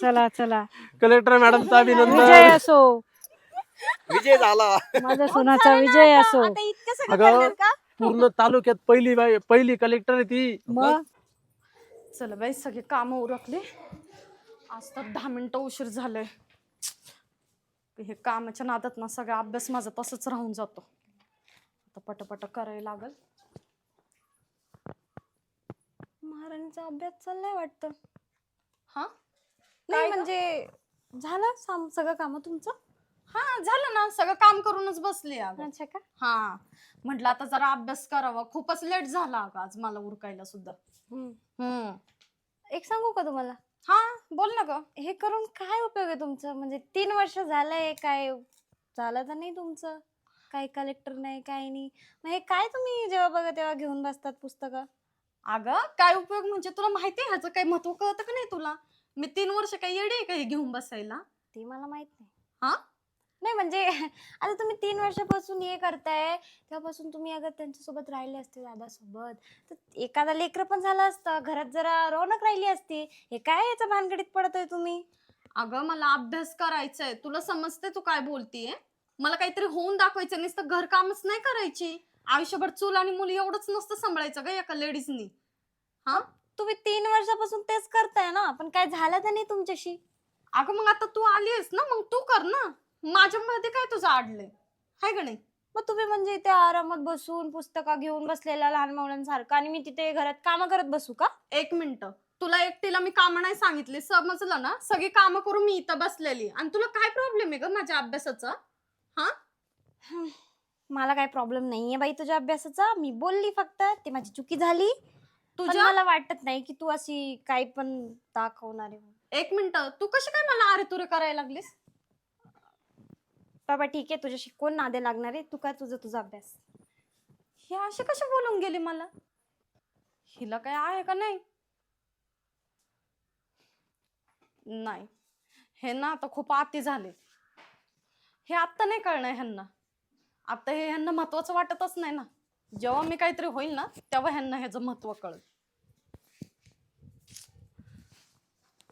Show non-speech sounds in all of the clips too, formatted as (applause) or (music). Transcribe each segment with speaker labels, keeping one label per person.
Speaker 1: चला चला.
Speaker 2: कलेक्टर मॅडमचा
Speaker 1: विजय
Speaker 2: अभिनंदन.
Speaker 1: असो.
Speaker 3: विजय झाला.
Speaker 1: माझ्या सोनाचा विजय असो.
Speaker 4: आता इतकं सगळं
Speaker 2: अगं
Speaker 4: करणार का?
Speaker 2: पूर्ण तालुक्यात पहिली बाई पहिली कलेक्टर आहे ती.
Speaker 1: मग?
Speaker 4: चला बाई सगळे काम उरकले. आज तर दहा मिनिटं उशीर झालंय. हे कामाच्या नादात ना सगळा अभ्यास माझा तसंच राहून जातो. आता पटपट करायला लागल. महाराणीचा अभ्यास चाललाय वाटतं. हा? नाही म्हणजे झालं साम सगळं काम तुमचं? हा झालं ना. सगळं काम करूनच बसले अच्छा का? हा. म्हटलं आता जरा अभ्यास करावा. खूपच लेट झाला अगं आज मला उरकायला सुद्धा. हम्म.
Speaker 5: एक सांगू का तुम्हाला?
Speaker 4: हा बोल ना ग.
Speaker 5: हे करून काय उपयोग आहे तुमचं? म्हणजे तीन वर्ष झालंय काय झालं तर नाही तुमचं? काही कलेक्टर नाही काही नाही. मग हे काय तुम्ही जेव्हा बघा तेव्हा घेऊन बसतात पुस्तकं?
Speaker 4: अगं काय उपयोग म्हणजे तुला माहिती आहे ह्याचं काही महत्त्व कळतं का नाही तुला? मी तीन वर्ष काही येडे आहे का हे घेऊन बसायला?
Speaker 5: ते मला माहीत नाही.
Speaker 4: हा?
Speaker 5: नाही म्हणजे (laughs) आता तुम्ही तीन वर्षापासून हे करताय तेव्हापासून तुम्ही अगर त्यांच्यासोबत राहिले असते दादासोबत तर एखादा लेकर पण झालं असतं. घरात जरा रौनक राहिली असती. हे काय याच्या भानगडीत पडतोय तुम्ही?
Speaker 4: अगं मला अभ्यास करायचंय. तुला समजते तू काय बोलतीये मला काहीतरी होऊन दाखवायचं नुसतं घरकामच नाही करायची. आयुष्यभर चूल आणि मुली एवढंच नसतं सांभाळायचं ग एका लेडीजनी.
Speaker 5: तुम्ही तीन वर्षापासून तेच करताय ना पण काय झालं तर नाही तुमच्याशी?
Speaker 4: अगं मग आता तू आलीस ना मग तू कर ना. माझ्यामध्ये काय तुझं आडलंय? हाय का नाही?
Speaker 5: मग तुम्ही म्हणजे इथे आरामात बसून पुस्तकं घेऊन बसलेल्या लहान मुलांसारखं आणि मी तिथे घरात कामं करत बसू का?
Speaker 4: एक मिनिट. तुला एकटीला मी कामं नाही सांगितली समजलं ना? सगळी कामं करून मी इथं बसलेली. आणि तुला काय प्रॉब्लेम आहे ग माझ्या अभ्यासाचा?
Speaker 5: मला काय प्रॉब्लेम नाहीये बाई तुझ्या अभ्यासाचा. मी बोलली फक्त ते माझी चुकी झाली. पण
Speaker 4: तुझ्या
Speaker 5: मला वाटत नाही की तू अशी काही पण दाखवणार आहे.
Speaker 4: एक मिनिट तू कशी काय मला अरे तुरे करायला लागलीस?
Speaker 5: बाबा ठीक आहे तुझ्याशी कोण नादे लागणार आहे? तू काय तुझं तुझा अभ्यास?
Speaker 4: हे असे कसे बोलून गेली मला? हिला काय आहे का नाही? नाही. हे ना आता खूप आती झाले. हे आत्ता नाही कळणार ह्यांना. आता हे ह्यांना महत्वाचं वाटतच नाही ना. जेव्हा मी काहीतरी होईल ना तेव्हा ह्यांना ह्याचं महत्त्व कळत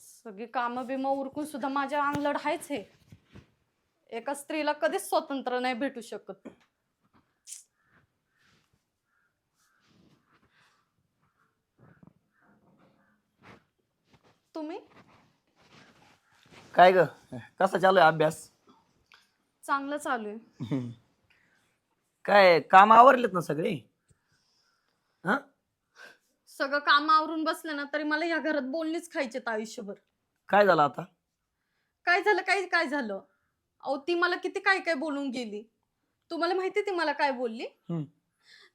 Speaker 4: सगळी कामं बिमं उरकून सुद्धा माझ्या अंगलड आहेच हे. एका स्त्रीला कधीच स्वतंत्र नाही भेटू शकत. तुम्ही?
Speaker 3: काय ग? कसा चालू आहे अभ्यास?
Speaker 4: चांगलं चालू आहे. (laughs)
Speaker 3: काय काम आवरलेत ना सगळे? हा?
Speaker 4: सगळं काम आवरून बसले ना तरी मला या घरात बोलणीच खायचे आयुष्यभर.
Speaker 3: काय झालं आता?
Speaker 4: काय झालं काय काय झालं? अहो ती मला किती काय काय बोलून गेली? तुम्हाला माहिती ती मला काय बोलली?
Speaker 3: हम्म.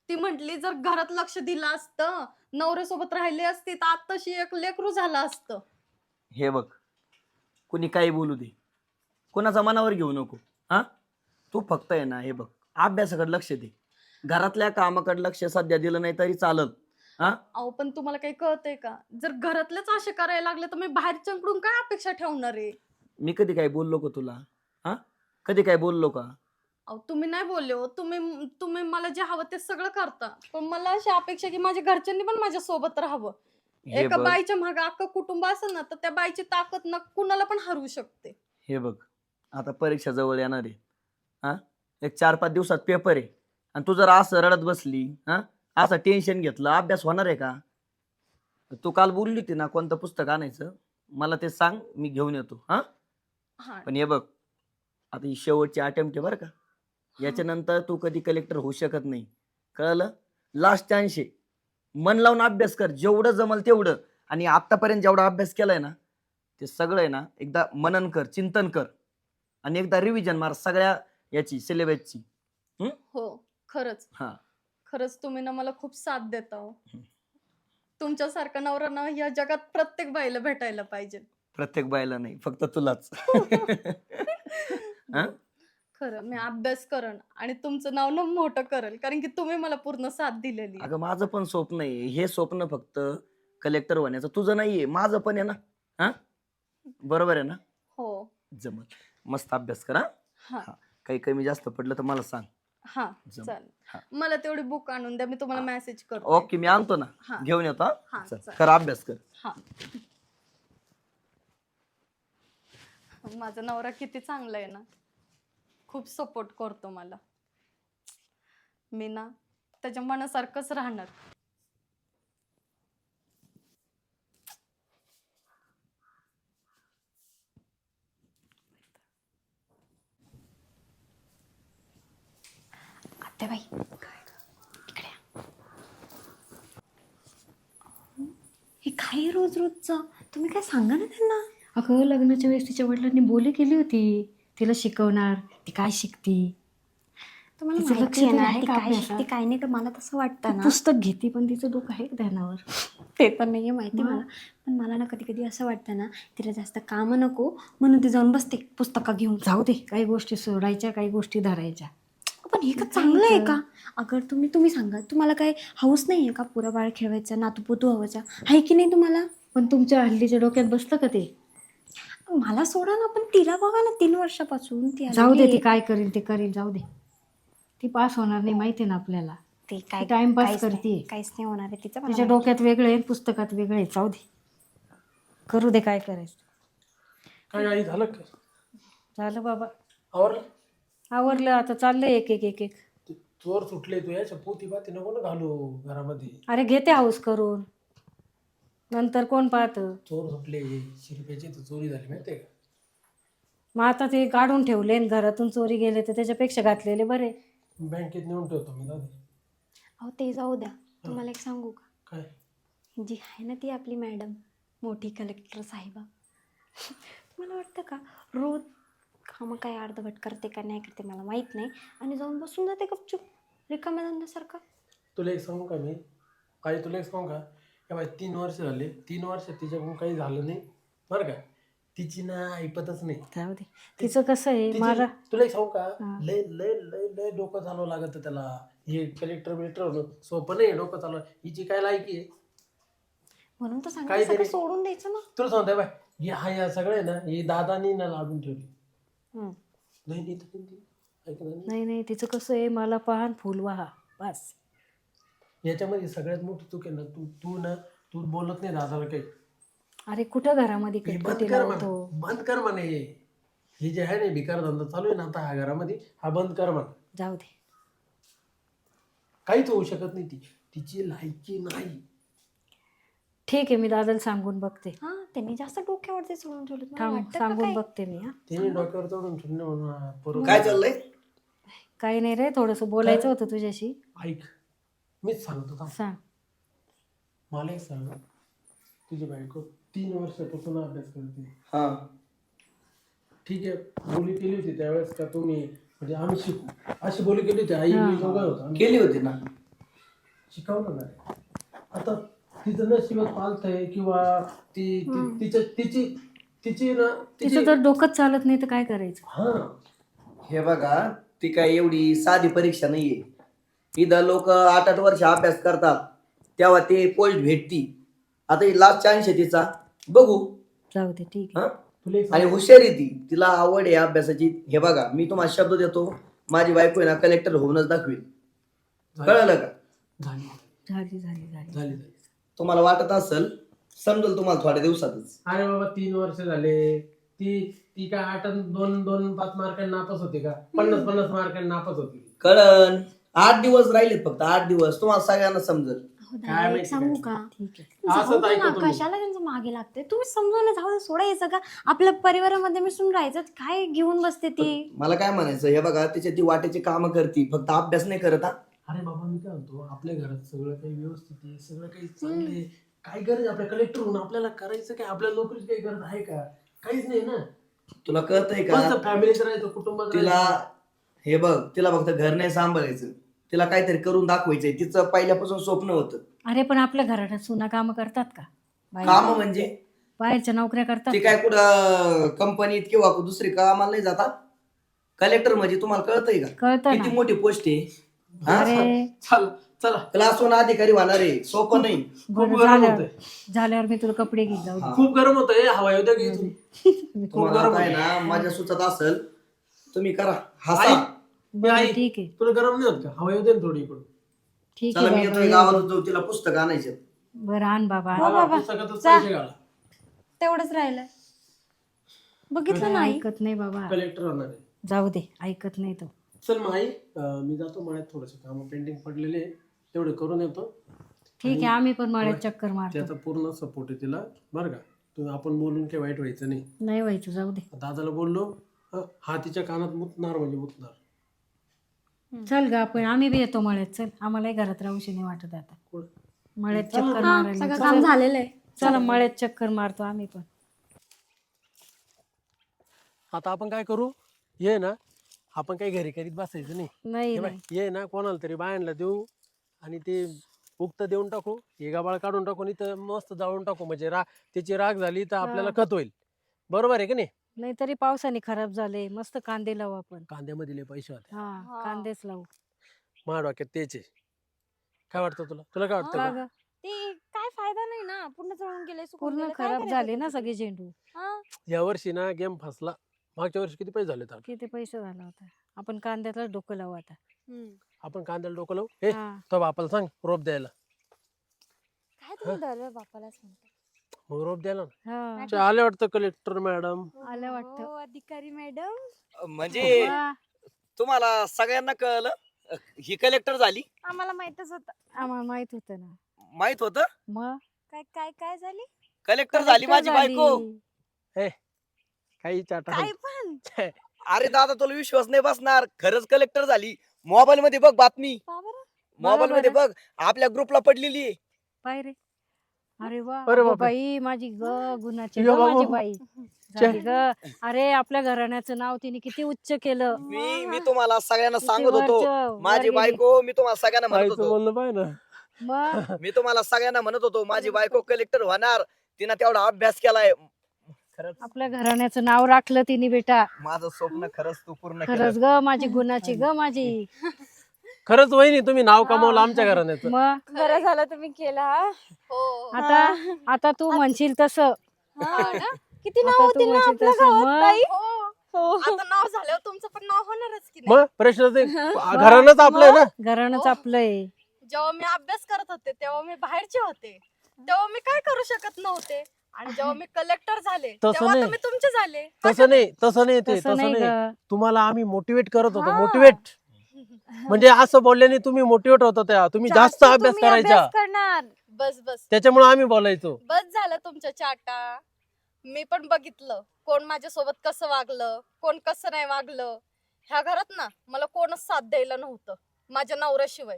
Speaker 4: ती म्हंटली जर घरात लक्ष दिलं असतं नवऱ्यासोबत राहिली असती तर आत्ताशी एक लेकरू झालं असतं.
Speaker 3: हे बघ कुणी काही बोलू दे. कोणाचा मनावर घेऊ नको. हा? तू फक्त आहे ना हे बघ. अभ्यासाकडे लक्ष दे. घरातल्या कामाकडे लक्ष सध्या दिलं नाही तरी चालत
Speaker 4: अहो पण तुम्हाला काही कळतंय का? जर घरातलेच असे करायला लागले तर मी बाहेरच्यांकडून काय अपेक्षा ठेवणार आहे?
Speaker 3: मी कधी काही बोललो का तुला? हा? कधी काय बोललो का?
Speaker 4: अहो तुम्ही नाही बोलले हो. तुम्ही तुम्ही मला जे हवं ते सगळं करता. पण मला अशी अपेक्षा की माझ्या घरच्यांनी पण माझ्या सोबत राहावं.
Speaker 3: हे
Speaker 4: एका
Speaker 3: बघ.
Speaker 4: बाईच्या मागे अख्खं कुटुंब असेल ना तर त्या बाईची ताकद ना कुणाला पण हरवू शकते.
Speaker 3: हे बघ. आता परीक्षा जवळ येणार आहे. हा? एक चार पाच दिवसात पेपर आहे. आणि तू जर असं रडत बसली हा असं टेन्शन घेतलं अभ्यास होणार आहे का? तू काल बोलली होती ना कोणतं पुस्तक आणायचं? मला ते सांग मी घेऊन येतो हा?
Speaker 4: हा.
Speaker 3: पण हे बघ आता ही शेवटची अटेम्प्ट आहे बरं का. याच्यानंतर तू कधी कलेक्टर होऊ शकत नाही. कळलं? लास्ट चान्स आहे मन लावून अभ्यास कर जेवढं जमल तेवढं. आणि आतापर्यंत जेवढा अभ्यास केलाय ना ते सगळं आहे ना एकदा मनन कर चिंतन कर. आणि एकदा रिव्हिजन मार सगळ्या याची सिलेबसची.
Speaker 4: हो? खरंच.
Speaker 3: हा.
Speaker 4: खरंच तुम्ही ना मला खूप साथ देता हो. तुमच्यासारखा नवरा ना या जगात प्रत्येक बाईला भेटायला पाहिजे.
Speaker 3: प्रत्येक बायला नाही फक्त तुलाच. (laughs) हा?
Speaker 4: खरं मी अभ्यास करण आणि तुमचं नाव ना मोठं करेल कारण की तुम्ही मला पूर्ण साथ दिलेली आहे.
Speaker 3: अगं माझं पण स्वप्न आहे. हे स्वप्न फक्त कलेक्टर होण्याचं. तुझं नाहीये माझं पण आहे ना? हा? बरोबर आहे ना?
Speaker 4: हो.
Speaker 3: जमत मस्त अभ्यास कर हा. काही कमी जास्त पडलं तर मला सांग.
Speaker 4: हा.
Speaker 3: हा.
Speaker 4: चालेल. मला तेवढी बुक आणून द्या मी तुम्हाला मेसेज करतो.
Speaker 3: ओके मी आणतो ना.
Speaker 4: हा.
Speaker 3: घेऊन येतो हा?
Speaker 4: हा,
Speaker 3: चल,
Speaker 4: चालेल.
Speaker 3: कर अभ्यास कर.
Speaker 4: हा. माझा नवरा किती चांगला आहे ना. खूप सपोर्ट करतो मला. मी ना त्याच्या मनासारखंच राहणार
Speaker 5: आत्याबाई इकडे या. हे काय रोज रोजचं तुम्ही काय सांगा ना त्यांना.
Speaker 1: अगं लग्नाच्या वेळेस तिच्या वडिलांनी बोली केली होती. तिला शिकवणार ती काय शिकती?
Speaker 5: तुम्हाला माहिती
Speaker 1: लक्ष
Speaker 5: आहे
Speaker 1: आहे
Speaker 5: ती
Speaker 1: का
Speaker 5: काय? शिकते काय नाही तर मला तसं वाटतं ना.
Speaker 1: पुस्तक घेते पण तिचं डोकं आहे का ध्यानावर?
Speaker 5: ते तर नाहीये माहिती
Speaker 1: मग?
Speaker 5: मला. पण मला ना कधी कधी असं वाटतं ना तिला जास्त काम नको म्हणून ती जाऊन बसते. पुस्तकं घेऊन.
Speaker 1: जाऊ दे काही गोष्टी सोडायच्या काही गोष्टी धरायच्या.
Speaker 5: पण हे का चांगलं आहे का? अगर तुम्ही तुम्ही सांगा. तुम्हाला काय हाऊस नाही आहे का पुरा बाळ खेळवायचा नातू पोतू हवायचा आहे की नाही तुम्हाला?
Speaker 1: पण तुमच्या हल्लीच्या डोक्यात बसलं का ते?
Speaker 5: मला सोडा ना पण तिला बघा ना तीन वर्षापासून. ती
Speaker 1: जाऊ दे
Speaker 5: आलेली
Speaker 1: ती
Speaker 5: आहे.
Speaker 1: काय करेल ते करेल जाऊ दे. ती पास होणार नाही माहिती आहे ना आपल्याला.
Speaker 5: ते काय
Speaker 1: ती
Speaker 5: काहीच नाही-
Speaker 1: करतीये.
Speaker 5: काहीच नाही होणार आहे तिचं मला
Speaker 1: तिच्या
Speaker 5: माहिती.
Speaker 1: डोक्यात वेगळे आहे पुस्तकात वेगळे आहे जाऊ दे. करू दे काय करायचं.
Speaker 2: काय आई झालं का?
Speaker 1: झालं बाबा.
Speaker 2: आवरलं?
Speaker 1: आवरलं आता चाललंय एक एक एक एक.
Speaker 2: ते चोर सुटले तू याच्या पोती पाती नको ना घालू घरामध्ये.
Speaker 1: अरे घेते हाऊस करून. नंतर कोण पाहतं?
Speaker 2: चोर सुटले शिरप्याची तर चोरी झाली माहितीये का?
Speaker 1: मग आता ते काढून ठेवले आणि घरातून चोरी गेले तर त्याच्यापेक्षा घातलेले बरे.
Speaker 2: बँकेत नेऊन ठेवतो मी दादा
Speaker 5: अहो ते जाऊ द्या. तुम्हाला एक सांगू का?
Speaker 2: काय?
Speaker 5: जी आहे ना ती आपली मॅडम मोठी कलेक्टर साहेबा. मला वाटतं का? रोज कामं काय अर्धवट करते का नाही करते मला माहीत नाही. आणि जाऊन बसून जाते गपचूप रिकाम्या धंद्यासारखं.
Speaker 2: तुला एक सांगू का मी? आई तुला एक सांगू का? हे बाई तीन वर्ष झाले. तीन वर्ष तिच्याकडून काही झालं नाही. बरं का? तिची ना ऐपतच नाही.
Speaker 1: जाऊ दे. तिचं कसं आहे?
Speaker 2: तिची-
Speaker 1: मला
Speaker 2: तुला एक सांगू का?
Speaker 1: हा.
Speaker 2: लय लय लय लय डोकं चालवं लागत त्याला. हे कलेक्टर बिलेक्टर होणं सोपं नाही डोकं चालव हिची काय लायकी आहे?
Speaker 5: म्हणून तर सांगा
Speaker 2: काहीतरी-
Speaker 5: सगळं सोडून द्यायचं ना.
Speaker 2: तुला सांगताय बाय हे हा या सगळे ना हे दादानी ना लाडून ठेवली.
Speaker 5: हम्म.
Speaker 2: नाही नाही तर नाही.
Speaker 1: नाही? नाही तिचं कसं आहे? मला पाहन फुल वाहा. बस.
Speaker 2: याच्यामध्ये सगळ्यात मोठी चूक आहे ना तू तू ना तू बोलत नाही दादाला काही.
Speaker 1: अरे कुठं घरामध्ये
Speaker 2: हे बंद
Speaker 1: कटकटी
Speaker 2: कर
Speaker 1: लावतो
Speaker 2: म्हण बंद कर म्हणे. हे जे आहे ना भिकार धंदा चालू आहे ना आता हा घरामध्ये हा बंद कर म्हण.
Speaker 1: जाऊ दे.
Speaker 2: काहीच होऊ शकत नाही ती. तिची लायकी नाही.
Speaker 1: ठीक आहे मी दादाला सांगून बघते.
Speaker 5: हा त्यांनी जास्त डोक्यावरती सोडून ठेवलं मला
Speaker 1: थांब
Speaker 5: वाटतं का
Speaker 1: सांगून? बघते मी हा.
Speaker 2: तिने डोक्यावर चढून ठेवणे म्हणून हा पोरं-
Speaker 3: काय चाललंय?
Speaker 1: काही नाही रे थोडंसं बोलायचं होतं तुझ्याशी.
Speaker 2: ऐक. मीच सांगतो थांब.
Speaker 1: सांग.
Speaker 2: मला एक सांग. तुझी बायको तीन वर्षापासून अभ्यास करते.
Speaker 3: हा.
Speaker 2: ठीक आहे बोली केली होती त्यावेळेस का तुम्ही? म्हणजे आम्ही शिकू. अशी बोली केली होती आई मी दोघं होतो. आम्ही
Speaker 3: केली होती ना.
Speaker 2: शिकवलं ना. आता तिचं नशिबात पालतंय किंवा ती ती- तिच्या तिची तिची ना तिची
Speaker 1: तिचं जर डोकंच चालत नाही तर काय करायचं?
Speaker 2: हा.
Speaker 3: हे बघा ती काय एवढी साधी परीक्षा नाहीये. इथं लोक आठ आठ वर्ष अभ्यास करतात तेव्हा ते पोस्ट भेटती. आता ही लास्ट चान्स आहे तिचा. बघू.
Speaker 1: जाऊ दे ठीक आहे.
Speaker 3: हा? आणि हुशार आहे ती. तिला आवड आहे अभ्यासाची. हे बघा मी तुम्हाला शब्द देतो. माझी बायको आहे ना कलेक्टर होऊनच दाखवेल. कळलं का?
Speaker 2: झाली.
Speaker 1: झाली झाली झाली.
Speaker 2: झाली झाली.
Speaker 3: तुम्हाला वाटत असेल समजेल तुम्हाला थोड्या दिवसातच.
Speaker 2: अरे बाबा तीन वर्ष झाले. ती ती काय आठ दोन दोन पाच मार्कांनी नापास होते का? पन्नास पन्नास मार्कांनी नापास होती.
Speaker 3: कळण आठ दिवस राहिले फक्त आठ दिवस. तुम्हाला सगळ्यांना समजेल.
Speaker 5: अहो,
Speaker 2: काय
Speaker 5: दादा, एक
Speaker 2: माहिती
Speaker 5: सांगू
Speaker 2: काय?
Speaker 5: का?
Speaker 1: ठीक आहे.
Speaker 2: असंच
Speaker 5: जाऊ दे ना,
Speaker 2: ऐकतो मी.
Speaker 5: कशाला त्यांचं मागे लागते तुम्ही समजून ना, जाऊ दे सोडायचं का आपल्या परिवारामध्ये मिसळून राहायचं काय घेऊन बसते ती?
Speaker 3: मला काय म्हणायचं हे बघा तिच्या ती वाटेची कामं करती फक्त अभ्यास नाही करत हा?
Speaker 2: अरे बाबा मी काय म्हणतो आपल्या घरात सगळं काही व्यवस्थित आहे सगळं काही चांगलं आहे. काय गरज आहे? आपल्या कलेक्टर होऊन आपल्याला करायचं काय? आपल्या नोकरीची काही गरज आहे का? काहीच नाही ना.
Speaker 3: तुला कळतंय का?
Speaker 2: मस्त फॅमिलीत राहायचं कुटुंबात
Speaker 3: तिला
Speaker 2: राहायचं.
Speaker 3: हे बघ तिला फक्त घर नाही सांभाळायचं. तिला काहीतरी करून दाखवायचंय. तिचं पहिल्यापासून स्वप्न होतं.
Speaker 1: अरे पण आपल्या घरात सुना कामं करतात का?
Speaker 3: काम
Speaker 1: बाहेर-
Speaker 3: म्हणजे?
Speaker 1: बाहेरच्या नोकऱ्या करतात
Speaker 3: ती काय कुठं कंपनीत किंवा दुसरी कामाला नाही जाता कलेक्टर म्हणजे तुम्हाला कळतंय का?
Speaker 1: कळतं
Speaker 3: किती
Speaker 1: ना
Speaker 3: मोठी पोस्ट आहे? हा?
Speaker 1: अरे.
Speaker 2: चल चला.
Speaker 3: क्लास वन अधिकारी होणार आहे. सोपं नाही.
Speaker 1: बरं
Speaker 2: खूप गरम
Speaker 1: झाल्यावर
Speaker 2: होतंय.
Speaker 1: झाल्यावर मी तुला कपडे घेत जाऊ.
Speaker 3: हा.
Speaker 2: खूप गरम होतंय. हवा येऊ द्या की इथून. खूप
Speaker 3: तुम्हाला
Speaker 2: गरम
Speaker 3: आता आहे. ना माझ्या सुचत असेल तुम्ही करा. हसा.
Speaker 1: बरं
Speaker 2: आई.
Speaker 1: ठीक आहे.
Speaker 2: तुला गरम नाही होत का? हवा येऊ दे ना थोडी इकडून.
Speaker 1: ठीक
Speaker 3: चला मी
Speaker 1: आहे
Speaker 3: येतोय गावात जाऊ तिला पुस्तक आणायचे
Speaker 1: बरं आण बाबा
Speaker 5: हो
Speaker 2: मला
Speaker 5: बाबा,
Speaker 2: पुस्तकातच
Speaker 5: जा.
Speaker 2: पैसे घाला.
Speaker 5: तेवढंच राहिलंय.
Speaker 4: बघितलं नाही?
Speaker 1: ऐकत नाही बाबा.
Speaker 2: कलेक्टर होणार आहे.
Speaker 1: जाऊ दे ऐकत नाही तो.
Speaker 2: चल मग आई अं, मी जातो मळ्यात थोडंसं काम पेंडिंग पडलेले आहे. तेवढे करून येतो.
Speaker 1: ठीक आहे आम्ही पण मळ्यात चक्कर मारतो.
Speaker 2: त्याचा पूर्ण सपोर्ट आहे तिला. बरं का? तू आपण बोलून काही वाईट व्हायचं नाही.
Speaker 1: नाही व्हायचं जाऊ दे.
Speaker 2: दादाला बोललो हं, हा तिच्या कानात मुतणार म्हणजे मुतणार.
Speaker 1: चल ग आपण आम्ही बी येतो मळ्यात. चल आम्हालाही घरात राहूशी नाही वाटत आता? मळ्यात चक्कर. मारायला
Speaker 4: सगळं. काम झालेलं आहे.
Speaker 1: चला मळ्यात चक्कर मारतो आम्ही पण.
Speaker 2: आता आपण काय करू? ये ना. आपण काही घरी करीत बसायचं नाही.
Speaker 1: नाही
Speaker 2: हे
Speaker 1: नाही.
Speaker 2: ये ना कोणाला तरी बायांना देऊ आणि ते उक्त देऊन टाकू. हे गाबाळ काढून टाकू आणि तर मस्त जाळून टाकू. म्हणजे रा त्याची राग झाली तर आपल्याला खत होईल. बरोबर आहे का नाही?
Speaker 1: नाही तरी पावसाने खराब झाले मस्त कांदे लावू आपण
Speaker 2: कांद्यामध्ये लय पैसे होते
Speaker 1: हा
Speaker 4: हा.
Speaker 1: कांदेच लावू
Speaker 2: माझ्या डोक्यात तेच आहे काय वाटतं तुला तुला काय वाटतं
Speaker 1: का
Speaker 2: का?
Speaker 1: ग?
Speaker 5: ते काय फायदा नाही ना पूर्ण जळून गेले सुकून
Speaker 1: पूर्ण
Speaker 5: गेले, काय
Speaker 1: खराब
Speaker 5: करायचं
Speaker 1: झाले ना
Speaker 5: त्याचं?
Speaker 1: सगळे झेंडू
Speaker 5: हा.
Speaker 2: या वर्षी ना गेम फसला मागच्या वर्षी किती पैसे झाले तर
Speaker 1: किती पैसे झाला होता आपण कांद्यातला डोकं लावू आता
Speaker 5: हम्म.
Speaker 2: आपण कांद्याला डोकं लावू हे
Speaker 1: हा.
Speaker 2: तो बापाला सांग रोप द्यायला
Speaker 5: काय तुम्ही दरवेळ बापालाच म्हणता
Speaker 2: मग रोप द्यायला ना.
Speaker 1: हा.
Speaker 2: आले वाटतं कलेक्टर मॅडम.
Speaker 1: आलं वाटतं.
Speaker 5: हो, अधिकारी मॅडम.
Speaker 3: म्हणजे
Speaker 1: वा,
Speaker 3: तुम्हाला सगळ्यांना कळलं? अ, ही कलेक्टर झाली?
Speaker 5: आम्हाला माहितच होत.
Speaker 1: आम्हाला माहीत होतं ना.
Speaker 3: माहीत होतं?
Speaker 1: मग?
Speaker 5: काय काय काय झाली?
Speaker 3: कलेक्टर झाली माझी बायको.
Speaker 1: झाली.
Speaker 2: काही चाटा
Speaker 5: काय पण.
Speaker 3: अरे दादा तुला विश्वास नाही बसणार. खरंच कलेक्टर झाली. मोबाईल मध्ये बघ बातमी? मोबाईल मध्ये बघ. आपल्या ग्रुपला पडलेली आहे.
Speaker 1: पाय रे. अरे वा
Speaker 2: अरे बापरे.
Speaker 1: बाई माझी ग गुणाची
Speaker 2: यो
Speaker 1: ग माझी. बाई. झाली ग. अरे आपल्या घराण्याचं नाव तिने किती उच्च केलं.
Speaker 3: मी मी तुम्हाला सगळ्यांना
Speaker 1: किती
Speaker 3: सांगत होतो.
Speaker 1: वरचं- वर
Speaker 3: माझी
Speaker 1: गेली.
Speaker 3: बायको मी तुम्हाला सगळ्यांना म्हणत
Speaker 2: आईचं
Speaker 3: होतो.
Speaker 2: बोलणं पाहिजे ना.
Speaker 1: मग? (laughs)
Speaker 3: मी तुम्हाला सगळ्यांना म्हणत होतो माझी बायको कलेक्टर होणार. तिनं तेवढा अभ्यास केलाय. खरंच.
Speaker 1: आपल्या घराण्याचं नाव राखलं तिने बेटा.
Speaker 3: माझं स्वप्न खरंच तू पूर्ण
Speaker 1: खरंच ग माझी गुणाची ग माझी. (laughs)
Speaker 2: खरंच वहिनी तुम्ही नाव कमवलं आमच्या घराण्याचं
Speaker 1: मग
Speaker 5: बरं झालं तुम्ही केला हा.
Speaker 4: हो.
Speaker 1: आता आता तू म्हणशील तसं.
Speaker 4: हा ना?
Speaker 5: किती नाव
Speaker 1: आता तू
Speaker 5: होतील ना
Speaker 1: म्हणशील
Speaker 5: आपल्या
Speaker 1: तसं.
Speaker 5: गावात
Speaker 1: मग?
Speaker 5: ताई
Speaker 4: हो.
Speaker 5: हो.
Speaker 4: आता नाव झाल्यावर तुमचं पण नाव होणारच की नाही?
Speaker 2: मग? प्रश्न ते (laughs) आपलं आहे ना?
Speaker 1: घराणंच
Speaker 4: हो.
Speaker 1: आपलंय.
Speaker 4: जेव्हा मी अभ्यास करत होते तेव्हा मी बाहेरचे होते. तेव्हा मी काय करू शकत नव्हते. आणि जेव्हा मी कलेक्टर झाले
Speaker 2: तसं
Speaker 4: तेव्हा
Speaker 2: नाही.
Speaker 4: तुम्ही तुमचे झाले.
Speaker 2: तसं नाही तसं नाही ते
Speaker 1: तसं
Speaker 2: तसं
Speaker 1: नाही
Speaker 2: नाही.
Speaker 1: ग.
Speaker 2: तुम्हाला आम्ही मोटिवेट करत होतो.
Speaker 5: हा.
Speaker 2: मोटिवेट (laughs) म्हणजे असं बोलल्याने तुम्ही मोटिवेट होत होत्या तुम्ही जास्त अभ्यास
Speaker 5: तुम्ही
Speaker 2: करायचा.
Speaker 5: अभ्यास करणार.
Speaker 4: बस बस.
Speaker 2: त्याच्यामुळे आम्ही बोलायचो.
Speaker 4: बस झालं तुमच्या चाटा. मी पण बघितलं. कोण माझ्यासोबत कसं वागलं कोण कसं नाही वागलं. ह्या घरात ना मला कोणच साथ द्यायला नव्हतं. माझ्या नवऱ्याशिवाय.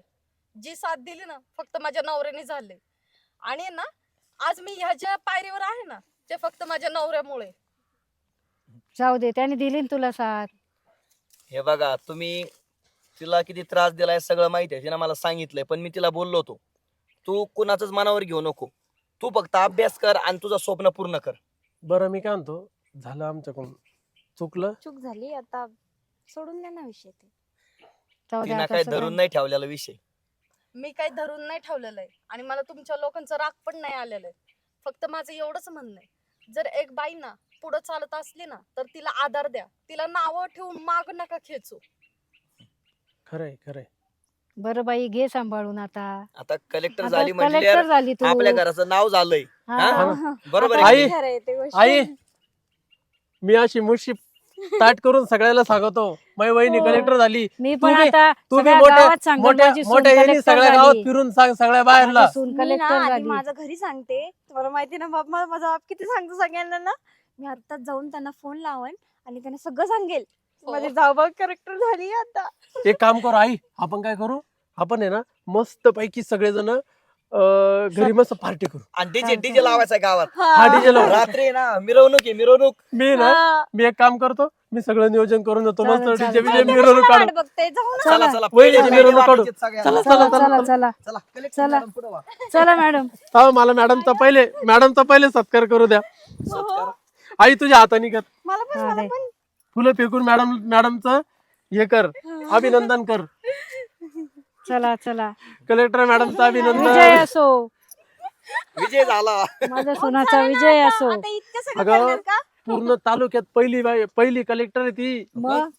Speaker 4: जी साथ दिली ना फक्त माझ्या नवऱ्याने झाले. आणि ना आज मी ह्या ज्या पायरीवर आहे ना ते फक्त माझ्या नवऱ्यामुळे.
Speaker 1: जाऊ दे त्याने दिली ना तुला साथ.
Speaker 3: हे बघा तुम्ही तिला किती त्रास दिलाय सगळं माहिती आहे तिनं मला सांगितलंय पण मी तिला बोललो होतो तू कुणाच मनावर घेऊ नको. तू फक्त अभ्यास कर आणि तुझं स्वप्न पूर्ण कर.
Speaker 2: बरं मी काय म्हणतो झालं आमच्याकडून. चुकलं?
Speaker 5: चूक झाली आता सोडून द्या ना विषय ते.
Speaker 1: जाऊ दे
Speaker 3: तिनं
Speaker 1: आता सगळं-
Speaker 3: धरून नाही ठेवलेला विषय.
Speaker 4: मी काही धरून नाही ठेवलेलं आहे. आणि मला तुमच्या लोकांचं राग पण नाही आलेलं आहे. फक्त माझं एवढंच म्हणणं आहे. जर एक बाई ना पुढं चालत असली ना तर तिला आधार द्या. तिला नावं ठेवून माग नका खेचू.
Speaker 2: खरंय खरंय
Speaker 1: बरं बाई घे सांभाळून आता
Speaker 3: आता कलेक्टर
Speaker 1: आता
Speaker 3: झाली म्हणजे
Speaker 1: कलेक्टर झाली तू
Speaker 3: आपल्या घराचं नाव झालंय
Speaker 1: हा.
Speaker 3: हा? बरोबर आहे
Speaker 2: आई-
Speaker 3: की नाही?
Speaker 5: खरं आहे ते गोष्ट
Speaker 2: आई मी अशी मुशी ताट करून सगळ्याला सांगतो माझी वहिनी
Speaker 1: हो.
Speaker 2: कलेक्टर झाली
Speaker 1: मी पण
Speaker 2: तुम्ही-
Speaker 1: आता
Speaker 2: तुम्ही
Speaker 1: सगळ्या
Speaker 2: मोठ्या
Speaker 1: गावात सांगेल
Speaker 2: मोठ्या
Speaker 1: माझी सून
Speaker 2: मोठ्या ह्यानी
Speaker 1: collector
Speaker 2: सगळ्या गावात
Speaker 1: झाली.
Speaker 2: फिरून सांग सगळ्या बाहेरला
Speaker 1: माझी सून
Speaker 5: मी ना
Speaker 1: कलेक्टर
Speaker 5: आधी
Speaker 1: झाली
Speaker 5: माझं घरी सांगते तुम्हाला माहिती ना बाप मा- माझा बाप किती सांगतो सगळ्यांना ना मी आत्ताच जाऊन त्यांना फोन लावन आणि त्यांना सगळं सांगेल
Speaker 4: हो.
Speaker 5: माझी जाऊबाग करेक्टर झाली आता
Speaker 2: एक काम करू आई आपण काय करू आपण आहे ना मस्त पैकी सगळेजण अं, घरी मस्त पार्टी करू
Speaker 3: आणि डीजे डीजे लावायचा गावात
Speaker 2: हा डीजे लावू
Speaker 3: रात्री ना मिरवणूक आहे मिरवणूक
Speaker 2: मी ना
Speaker 5: हा.
Speaker 2: मी एक काम करतो मी सगळं नियोजन करून देतो
Speaker 1: चालेल,
Speaker 2: मस्त
Speaker 1: चालेल.
Speaker 2: डीजे बिजे मिरवणूक
Speaker 5: कशाला
Speaker 2: काढू
Speaker 5: वाट बघते जाऊ ना
Speaker 3: चला
Speaker 1: चला.
Speaker 3: चला
Speaker 2: वहिनी,
Speaker 3: पहिले
Speaker 2: मिरवणूक काढू.
Speaker 3: वाटायचे.
Speaker 2: चला
Speaker 1: चला
Speaker 2: चला
Speaker 1: चला चला चला.
Speaker 3: मॅडम पुढं वा.
Speaker 1: चला मॅडम
Speaker 2: हा मला मॅडमचा पहिले मॅडमचा पहिले सत्कार करू द्या
Speaker 3: सत्कार.
Speaker 2: आई तुझ्या हाताने कर
Speaker 5: मला पण
Speaker 1: हा,
Speaker 5: मला
Speaker 1: दे.
Speaker 5: पण
Speaker 2: फुलं फेकून मॅडम मॅडमचं हे कर अभिनंदन कर.
Speaker 1: चला चला.
Speaker 2: कलेक्टर मॅडमचं
Speaker 1: विजय
Speaker 2: अभिनंदन
Speaker 1: असो.
Speaker 3: विजय झाला.
Speaker 1: माझ्या सोनाचा विजय असो.
Speaker 5: आता इतकं सगळं
Speaker 2: अगं
Speaker 5: करणार का?
Speaker 2: पूर्ण तालुक्यात पहिली बाई- पहिली कलेक्टर आहे ती.
Speaker 1: मग?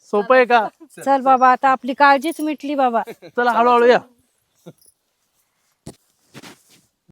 Speaker 2: सोपं आहे का?
Speaker 1: चल बाबा आता आपली काळजीच मिटली बाबा.
Speaker 2: चला हळूहळू या.